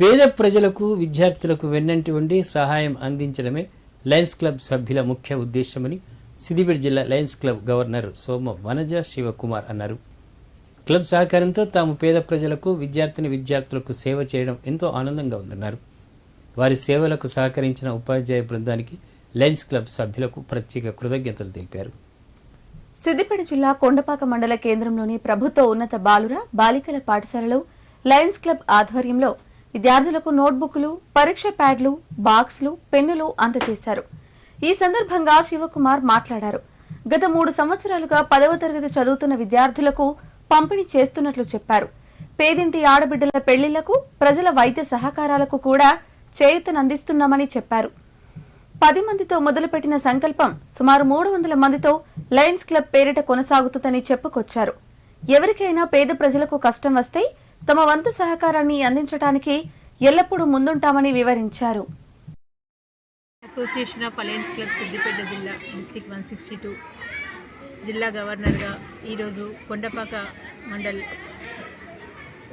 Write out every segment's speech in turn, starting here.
పేద ప్రజలకు విద్యార్థులకు వెన్నంటి ఉండి సహాయం అందించడమే లయన్స్ క్లబ్ సభ్యుల ముఖ్య ఉద్దేశమని సిద్దిపేట జిల్లా Lions Club governor Soma Vanaja Shivakumar అన్నారు. క్లబ్ సహకారంతో తాము పేద ప్రజలకు విద్యార్థిని విద్యార్థులకు సేవ చేయడం ఎంతో ఆనందంగా ఉందన్నారు. వారి సేవలకు సహకరించిన ఉపాధ్యాయ బృందానికి లయన్స్ క్లబ్ సభ్యులకు ప్రత్యేక కృతజ్ఞతలు తెలిపారు. సిద్దిపేట జిల్లా కొండపాక మండల కేంద్రంలోని ప్రభుత్వ ఉన్నత బాలుర బాలికల పాఠశాలలో లయన్స్ క్లబ్ ఆధ్వర్యంలో విద్యార్థులకు నోట్బుక్లు పరీక్ష ప్యాడ్లు బాక్స్లు పెన్నులు అందజేశారు. ఈ సందర్భంగా శివకుమార్ మాట్లాడారు. గత మూడు సంవత్సరాలుగా పదవ తరగతి చదువుతున్న విద్యార్థులకు పంపిణీ చేస్తున్నట్లు చెప్పారు. పేదింటి ఆడబిడ్డల పెళ్ళిళ్ళకు ప్రజల వైద్య సహకారాలకు కూడా చేయూతనందిస్తున్నామని చెప్పారు. పది మందితో మొదలుపెట్టిన సంకల్పం సుమారు మూడు వందల మందితో లయన్స్ క్లబ్ పేరిట కొనసాగుతుందని చెప్పుకొచ్చారు. ఎవరికైనా పేద ప్రజలకు కష్టం వస్తే తమ వంతు సహకారాన్ని అందించడానికి ఎల్లప్పుడూ ముందుంటామని వివరించారు. Association of alliance club Siddipet జిల్లా డిస్టిక్ వన్ సిక్స్టీ టూ జిల్లా గవర్నర్గా ఈరోజు కొండపాక మండల్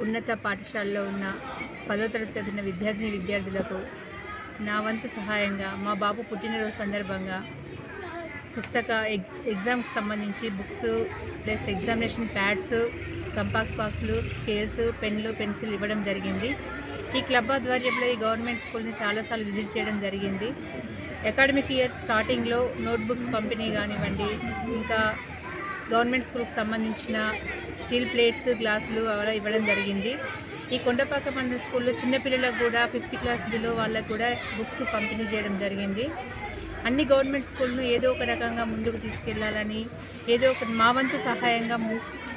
ఉన్నత పాఠశాలలో ఉన్న పదో తరగతి చదివిన విద్యార్థిని విద్యార్థులకు నా వంతు సహాయంగా మా బాబు పుట్టినరోజు సందర్భంగా పుస్తక ఎగ్ ఎగ్జామ్కి సంబంధించి books plus examination pads compass బాక్సులు స్కేల్స్ పెన్లు పెన్సిల్ ఇవ్వడం జరిగింది. ఈ క్లబ్ ఆధ్వర్యంలో ఈ గవర్నమెంట్ స్కూల్ని చాలాసార్లు విజిట్ చేయడం జరిగింది. అకాడమిక్ ఇయర్ స్టార్టింగ్లో నోట్బుక్స్ పంపిణీ కానివ్వండి ఇంకా గవర్నమెంట్ స్కూల్కి సంబంధించిన స్టీల్ ప్లేట్స్ గ్లాసులు అలా ఇవ్వడం జరిగింది. ఈ కొండపాక మండల స్కూల్లో చిన్నపిల్లలకు కూడా ఫిఫ్త్ క్లాస్ బిలో వాళ్ళకు కూడా బుక్స్ పంపిణీ చేయడం జరిగింది. అన్ని గవర్నమెంట్ స్కూల్ను ఏదో ఒక రకంగా ముందుకు తీసుకెళ్ళాలని ఏదో ఒక మా వంతు సహాయంగా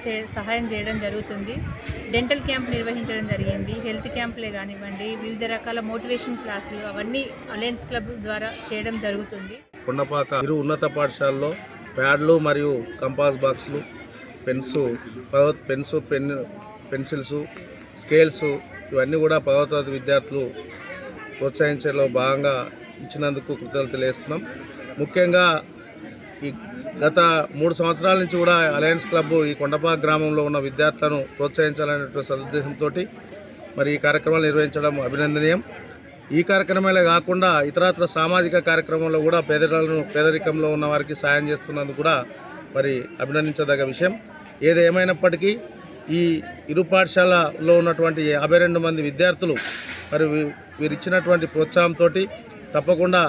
చే సహాయం చేయడం జరుగుతుంది. డెంటల్ క్యాంప్ నిర్వహించడం జరిగింది. హెల్త్ క్యాంపులే కానివ్వండి వివిధ రకాల మోటివేషన్ క్లాసులు అవన్నీ అలయన్స్ క్లబ్ ద్వారా చేయడం జరుగుతుంది. కొండపాక ఇరు ఉన్నత పాఠశాలలో ప్యాడ్లు మరియు కంపాస్ బాక్సులు పెన్స్ పదవ పెన్స్ పెన్ పెన్సిల్స్ స్కేల్స్ ఇవన్నీ కూడా పదవ తరగతి విద్యార్థులు ప్రోత్సహించడంలో భాగంగా ఇచ్చినందుకు కృతజ్ఞతలు తెలియజేస్తున్నాం. ముఖ్యంగా ఈ గత మూడు సంవత్సరాల నుంచి కూడా అలయన్స్ క్లబ్ ఈ కొండపాక గ్రామంలో ఉన్న విద్యార్థులను ప్రోత్సహించాలనే సదుద్దేశంతో మరి ఈ కార్యక్రమాలు నిర్వహించడం అభినందనీయం. ఈ కార్యక్రమాలే కాకుండా ఇతరత్ర సామాజిక కార్యక్రమంలో కూడా పేదలను పేదరికంలో ఉన్న వారికి సాయం చేస్తున్నందుకు కూడా మరి అభినందించదగ్గ విషయం. ఏది ఏమైనప్పటికీ ఈ ఇరు పాఠశాలలో ఉన్నటువంటి యాభై రెండు మంది విద్యార్థులు మరి వీ- వీరిచ్చినటువంటి ప్రోత్సాహంతో తప్పకుండా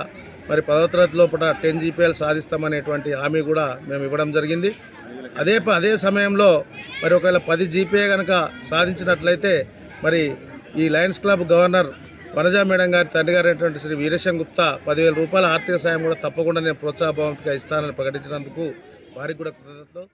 మరి పదవ తరగతి లోపల టెన్ జీపీఎల్ సాధిస్తామనేటువంటి హామీ కూడా మేము ఇవ్వడం జరిగింది. అదే ప- అదే సమయంలో మరి ఒకవేళ పది జీపీఏ కనుక సాధించినట్లయితే మరి ఈ Lions Club governor Vanaja madam గారి తండ్రి గారైనటువంటి శ్రీ వీరేశం గుప్తా పదివేల రూపాయల ఆర్థిక సాయం కూడా తప్పకుండా నేను ప్రోత్సాహభావంగా ఇస్తానని ప్రకటించినందుకు వారికి కూడా కృతజ్ఞతలు.